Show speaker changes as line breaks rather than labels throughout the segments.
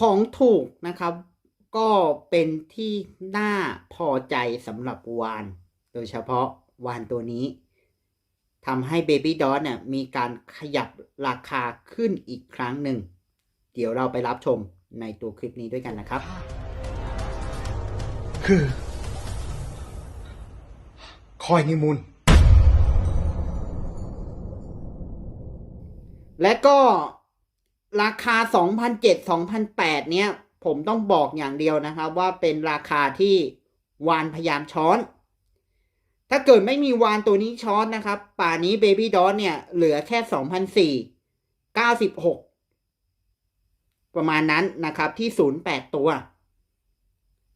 ของถูกนะครับ ก็เป็นที่น่าพอใจสำหรับวาน โดยเฉพาะวานตัวนี้ทำให้ Baby d o t เนี่ยมีการขยับราคาขึ้นอีกครั้งหนึ่ง เดี๋ยวเราไปรับชมในตัวคลิปนี้ด้วยกันนะครับ
คือ คอยนิมูล
และก็ ราคา 2007-2008 เนี่ย ผมต้องบอกอย่างเดียวนะครับว่าเป็นราคาที่วานพยายามช้อน ถ้าเกิดไม่มีวานตัวนี้ช้อนนะครับ ป่านี้ Baby d o t เนี่ย เหลือแค่ 2004 96 ประมาณนั้นนะครับที่ 08 ตัว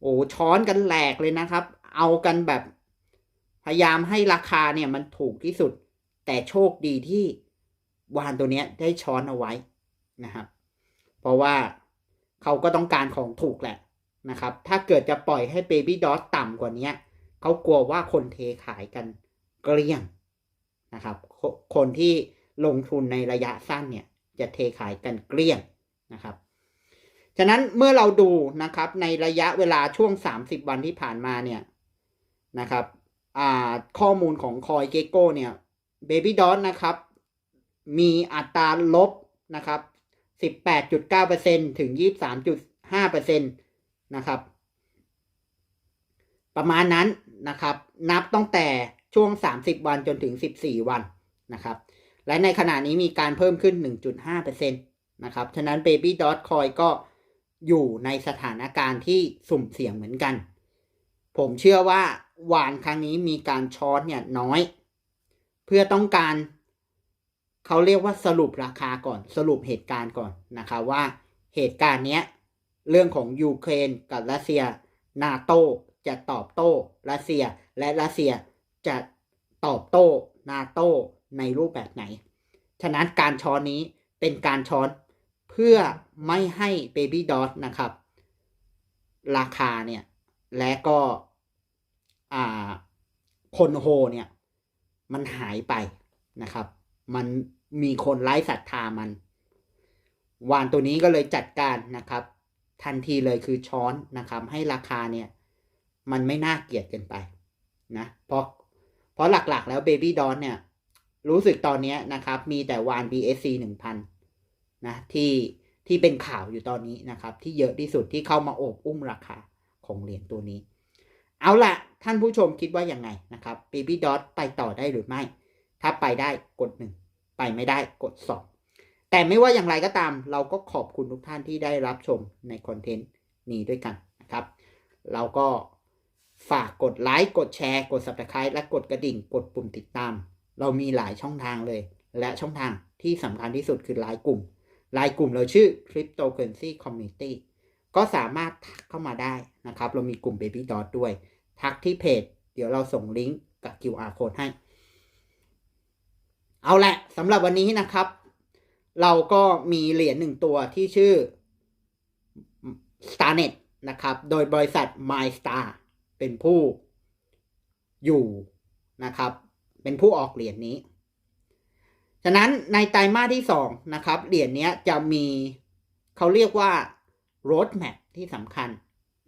โอ้ช้อนกันแหลกเลยนะครับ เอากันแบบพยายามให้ราคาเนี่ยมันถูกที่สุด แต่โชคดีที่วานตัวเนี้ยได้ช้อนเอาไว้ นะครับ เพราะว่าเขาก็ต้องการของถูกแหละนะครับ ถ้าเกิดจะปล่อยให้ Baby d o t ต่ำกว่านี้เขากลัวว่าคนเทขายกันเกลี้ยงนะครับคคนที่ลงทุนในระยะสั้นเนี่ยจะเทขายกันเกลี้ยงนะครับ ฉะนั้นเมื่อเราดูนะครับในระยะเวลาช่วง 30 วันที่ผ่านมาเนี่ยนะครับข้อมูลของคอยเกโก้เนี่ย Baby d o t นะครับ มีอัตราลบนะครับ 18.9%ถึง 23.5%นะครับ ประมาณนั้นนะครับ นับตั้งแต่ช่วง 30 วันจนถึง 14 วันนะครับ และในขณะนี้มีการเพิ่มขึ้น 1.5%นะครับ ฉะนั้น Baby Dot Coin ก็อยู่ในสถานการณ์ที่สุ่มเสี่ยงเหมือนกัน ผมเชื่อว่าหวานครั้งนี้มีการช้อนเนี่ยน้อย เพื่อต้องการ เขาเรียกว่าสรุปราคาก่อน สรุปเหตุการณ์ก่อนนะครับว่าเหตุการณ์เนี้ยเรื่องของยูเครนกับรัสเซียนาโตจะตอบโต้รัสเซีย และรัสเซียจะตอบโต้นาโตในรูปแบบไหน ฉะนั้นการช้อนนี้เป็นการช้อนเพื่อไม่ให้ Baby Dot นะครับ ราคาเนี่ย และก็อ่าคนโฮเนี่ย มันหายไปนะครับ มันมีคนไร้ศรัทธามัน วานตัวนี้ก็เลยจัดการนะครับ ทันทีเลยคือช้อนนะครับ ให้ราคาเนี่ยมันไม่น่าเกลียดเกินไปนะเพราะเพราะหลักๆแล้ว Baby d o n เนี่ย รู้สึกตอนนี้นะครับ มีแต่วาน BSC 1000นะที่ที่เป็นข่าวอยู่ตอนนี้นะครับ ที่เยอะที่สุดที่เข้ามาโอบอุ้มราคาของเหรียญตัวนี้ เอาละท่านผู้ชมคิดว่าอยังไงนะครับ Baby Dot ไปต่อได้หรือไม่ ถ้าไปได้กดหนึ่งไปไม่ได้กดสองแต่ไม่ว่าอย่างไรก็ตาม เราก็ขอบคุณทุกท่านที่ได้รับชมในคอนเทนต์นี้ด้วยกันนะครับ เราก็ฝากกดไลค์กดแชร์ กด subscribe และกดกระดิ่ง กดปุ่มติดตาม เรามีหลายช่องทางเลย และช่องทางที่สำคัญที่สุดคือไลน์กลุ่มไลน์กลุ่มเราชื่อ Cryptocurrency Community ก็สามารถทักเข้ามาได้นะครับ เรามีกลุ่ม Baby Dot ด้วย ทักที่เพจ เดี๋ยวเราส่งลิงก์กับ QR code ให้ เอาละสำหรับวันนี้นะครับ เราก็มีเหรียญหนึ่งตัวที่ชื่อ Starnet นะครับ โดยบริษัท MyStar เป็นผู้อยู่นะครับ เป็นผู้ออกเหรียญนี้ ฉะนั้นในไตรมาสที่สองนะครับ เหรียญนี้จะมีเขาเรียกว่า road map ที่สำคัญ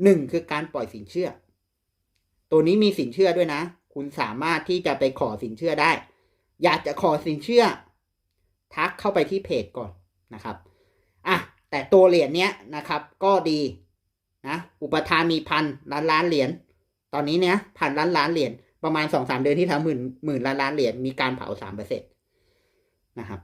หนึ่งคือการปล่อยสินเชื่อ ตัวนี้มีสินเชื่อด้วยนะ คุณสามารถที่จะไปขอสินเชื่อได้ อยากจะขอสินเชื่อ ทักเข้าไปที่เพจก่อนนะครับอะแต่ตัวเหรียญเนี้ยนะครับ ก็ดีนะอุปทานมีพันล้านล้านเหรียญตอนนี้เนี้ยพันล้านล้านเหรียญประมาณสองสามเดือนที่แล้วหมื่นหมื่นล้านล้านเหรียญมีการเผาสามเปอร์เซ็นตนะครับ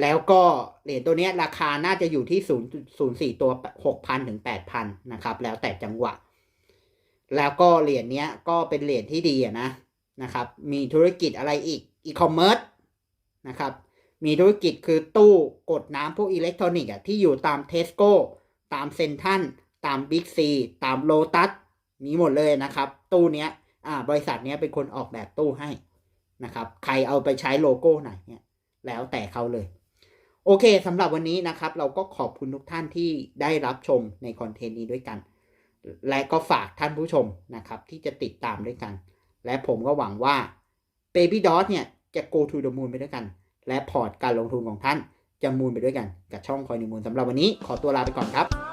แล้วก็เหรียญตัวเนี้ยราคาน่าจะอยู่ที่ศูนย์ศูนย์สี่ตัวหกพันถึงแปดพันนะครับ แล้วแต่จังหวะ แล้วก็เหรียญเนี้ยก็เป็นเหรียญที่ดีอะนะ นะครับ มีธุรกิจอะไรอีกอีคอมเมิร์ซนะครับ มีธุรกิจคือตู้กดน้ำพวกอิเล็กทรอนิกส์ที่อยู่ตามเทสโก้ตามเซนทันตามบิ๊กซีตามโลตัสมีหมดเลยนะครับ ตู้เนี้ยบริษัทเนี้ยเป็นคนออกแบบตู้ให้นะครับ ใครเอาไปใช้โลโก้ไหนเนี่ยแล้วแต่เขาเลย โอเคสำหรับวันนี้นะครับ เราก็ขอบคุณทุกท่านที่ได้รับชมในคอนเทนต์นี้ด้วยกัน และก็ฝากท่านผู้ชมนะครับ ที่จะติดตามด้วยกัน และผมก็หวังว่า Baby Dot เนี่ยจะ go to the moon ไปด้วยกัน และพอร์ตการลงทุนของท่านจะมูลไปด้วยกัน กับช่องคอยนิมูลสำหรับวันนี้ขอตัวลาไปก่อนครับ